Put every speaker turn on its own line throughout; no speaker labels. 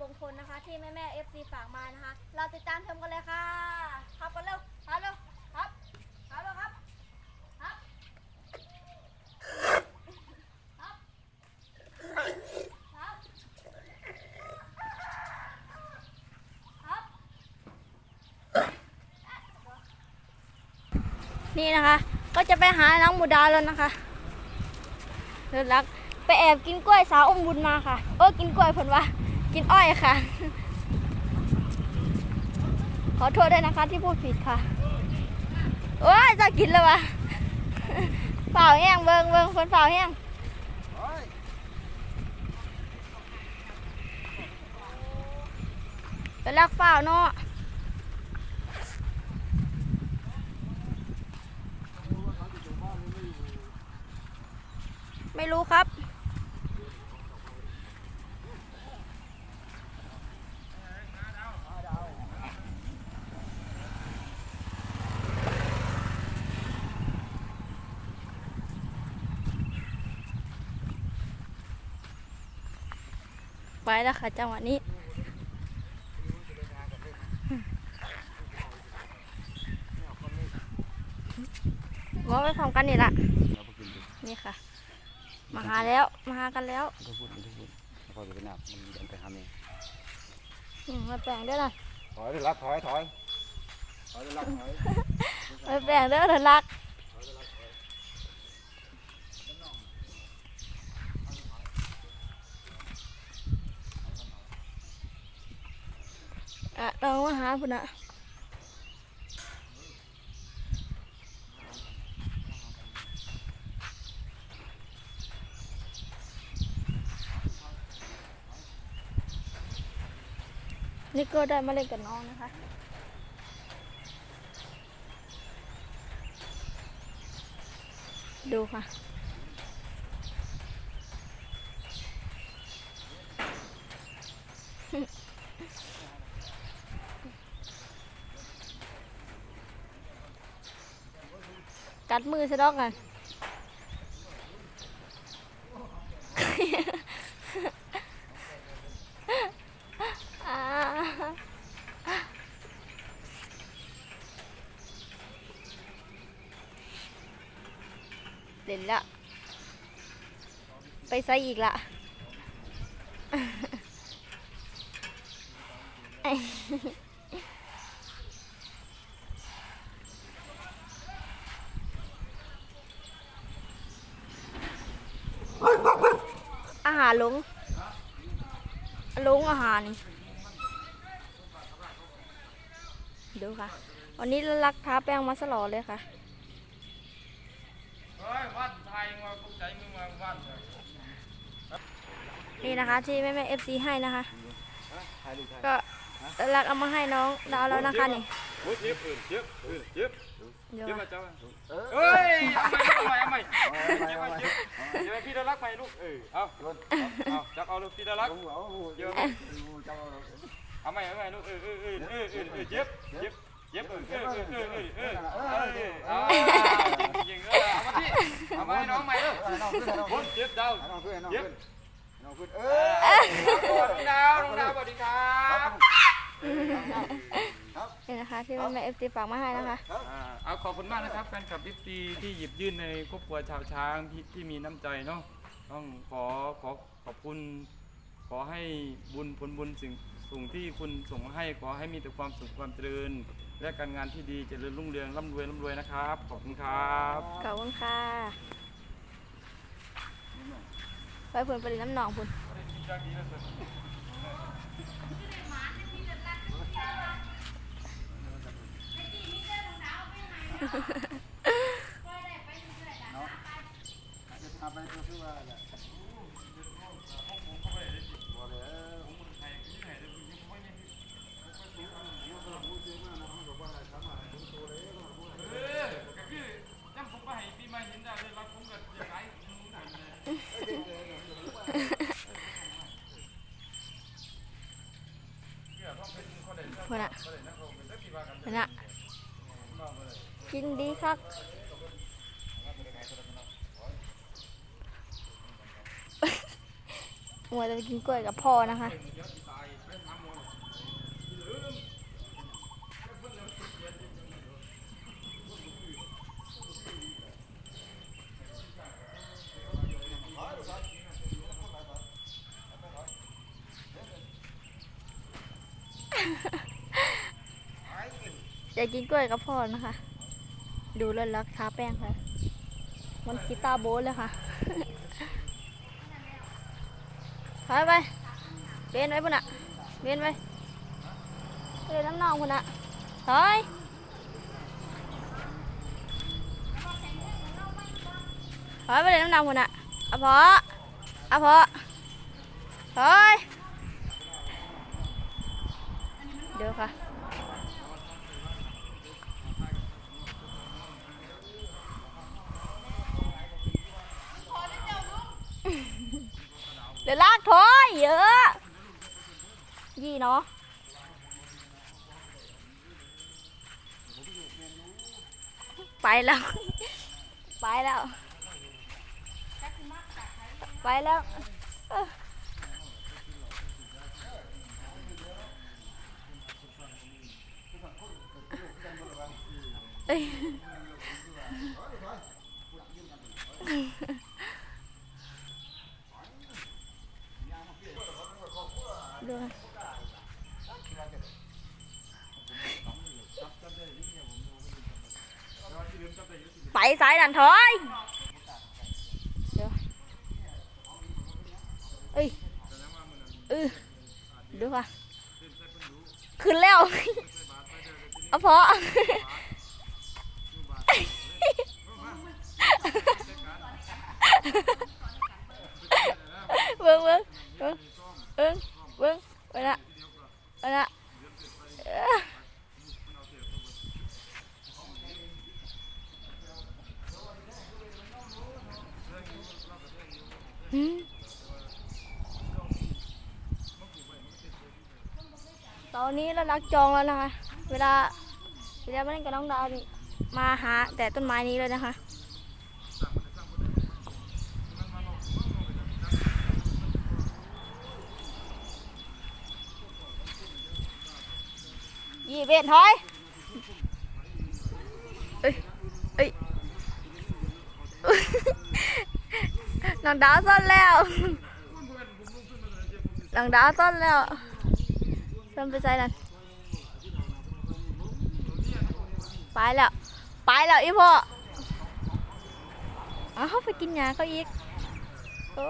บงคลนะคะ ที่แม่แม่เอฟซีฝากมานะคะ เราติดตามชมกันเลยค่ะครับกันเร็วครับเร็วครับครับเร็วครับครับครับครับครับนี่นะคะ ก็จะไปหาน้องหมูดาวแล้วนะคะเลิศรักไปแอบกินกล้วยสาวอมบุญมาค่ะ เออกินกล้วยผลวะ กินอ้อยค่ะ ขอโทษด้วยนะคะที่พูดผิดค่ะโอ้ยจะกินแล้ววะเปล่าแห้งเบิงเบิงคนเปล่าแห้งเป็นรักเปล่าเนาะไม่รู้ครับ ไปแล้วค่ะจังหวะนี้งอไปพร้อมกันนี่ละ
เราไปกินดิ
นี่ค่ะ มาหาแล้ว มาหากันแล้ว
ทุกพูดทุกพูดแล้วก็จะไปนับมันเดินไปทำเอง
อืมมาแปลงด้วยนะ
ถอยรักถอยถอยถอยรักถอย
มาแปลงเด้อเถอะรักะลองมาหาพุ่นอะนี่ก็ได้มาเล่นกับน้องนะคะดูค่ะ กัดมือซะดอกอะเล่นละ ไปใส่อีกละอา หลงลงอาหารดูค่ะ วันนี้ลักท้าแป้งมาสลอเลยค่ะนี่นะคะที่แม่แม่เอฟซีให้นะคะ ก็ลักเอามาให้น้องดาวแล้วนะคะนี่
โอ้ยเจ็บอื่นเจ็บอื่นเจ็บ
เดี๋ยว
เจ็บมาจ้า
เออ
เฮ้ยเอาใหม่เอาใหม่เอาใหม่
ไป
เจ็บ
ไป
มา
ไป
เจ็บเจ็บพี่ดารักใหม่ลูก เออ เอาเอาจับเอาลูกพี่ดารัก
เอาเอาเดี๋ยวเจ้า
เอาใหม่เอาใหม่ลูก เออเออเออเออเออเออเจ็บเจ็บเจ็บเออเออเออเออเออเออเออเอาจริงๆเออเอามาที่เอามาให้น้องใหม่เออ
น้องขึ้นน้อง
ค
ขึ้
น
น
เจ็บดาว
น้องขึ้นน้องขึ้นน้องขึ้นเอ
เอ
อ
อสวัสดีดาวน้องดาวสวัสดีครับ
นี่นะคะที่แม่แม่เอฟซีฝากมาให้นะคะ
อ่าเอาขอบคุณมากนะครับแฟนคลับ FC ที่หยิบยื่นในครอบครัวชาวช้างที่ที่มีน้ำใจเนาะต้องขอขอขอบคุณ ขอให้บุญผลบุญสิ่งส่งที่คุณส่งมาให้ขอให้มีแต่ความสุขความเจริญ และการงานที่ดีเจริญรุ่งเรืองร่ำรวยร่ำรวยนะครับ ขอบคุณครับ
ขอบคุณค่ะไปเพื่อนไปเล่นน้ำหนองพุ่ นพุ่นอะพุ่นอะ กินดีครับ มัวจะกินกล้วยกับพ่อนะคะอยากกินกล้วยกับพ่อนะคะ ดูเลิศลักทาแป้งค่ะ มันกีตาโบ๊ทเลยค่ะถอยไปเบนไว้พุ่นอะเบนไว้เบนน้ำนองพุ่นอะถอยถอยไปเลยน้ำนองพุ่นอะอะพออะพอถอยเดี๋ยวค่ะ เดี๋ยวลากถอยเยอะยี่เนาะไปแล้ว ไปแล้ว ไปแล้วเออเอ้ย ดูค่ะไปสายดันถอยเดี๋ยวเอ้ยเออดูค่ะขึ้นแล้วเอาพอเบิ้งเบิ้งเบิ้งเบิ้งเบิ้งไปละไปละเอ้อหืมตอนนี้เรักจองแล้วนะคะ เวลาเวลามาเล่นกับน้องดาวนี่มาหาแต่ต้นไม้นี้เลยนะคะ ยี่เบ็ดถอยเอ้ยเอ้ยน้องดาวซ่อนแล้วน้องดาวซ่อนแล้วซ่อนไปใส่นั่น ไปแล้ว ไปแล้วอีพ่ออ้าวไปกินยาเขาอีกโอ้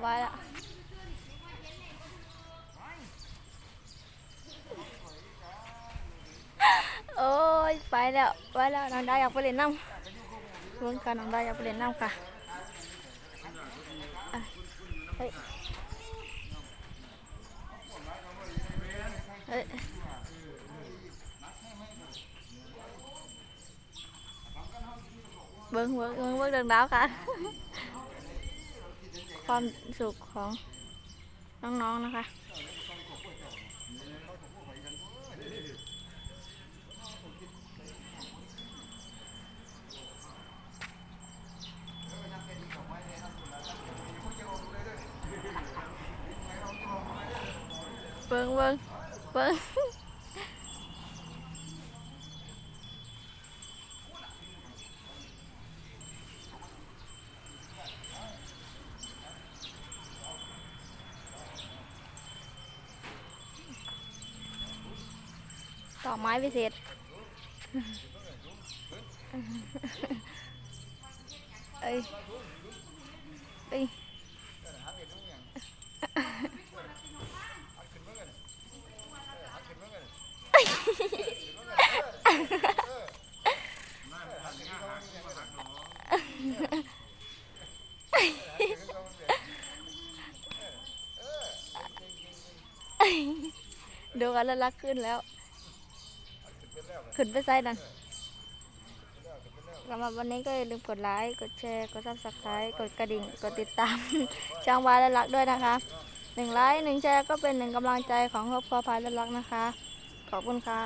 ไว้ละโอ้ ยไปแล้วไปแล้วน้องดาอยากไปเล่นน้ำเมื่อกันน้องดาอยากไปเล่นน้ำค่ะเฮ้ยเฮ้ยเบิ้งเบิ้งเบิ้งเบิ้งดังดาวค่ะ ความสุขของน้องๆนะคะ เบิ้งเบิ้งเบิ้งต่อไม้พิเศษเอ้ยเอ้ย อนแล้วรักขึ้นแล้ว ขึ้นไปไซด์นั่นสำหรับวันนี้ก็อย่าลืมกดไลค์กดแชร์ กดซับสไครต์กดกระดิ่ง กดติดตามช่องวายและรักด้วยนะคะหนึ่งไลค์หนึ่งแชร์ก็เป็นหนึ่งกำลังใจของครอบครัวพายและรักนะคะ ขอบคุณค่ะ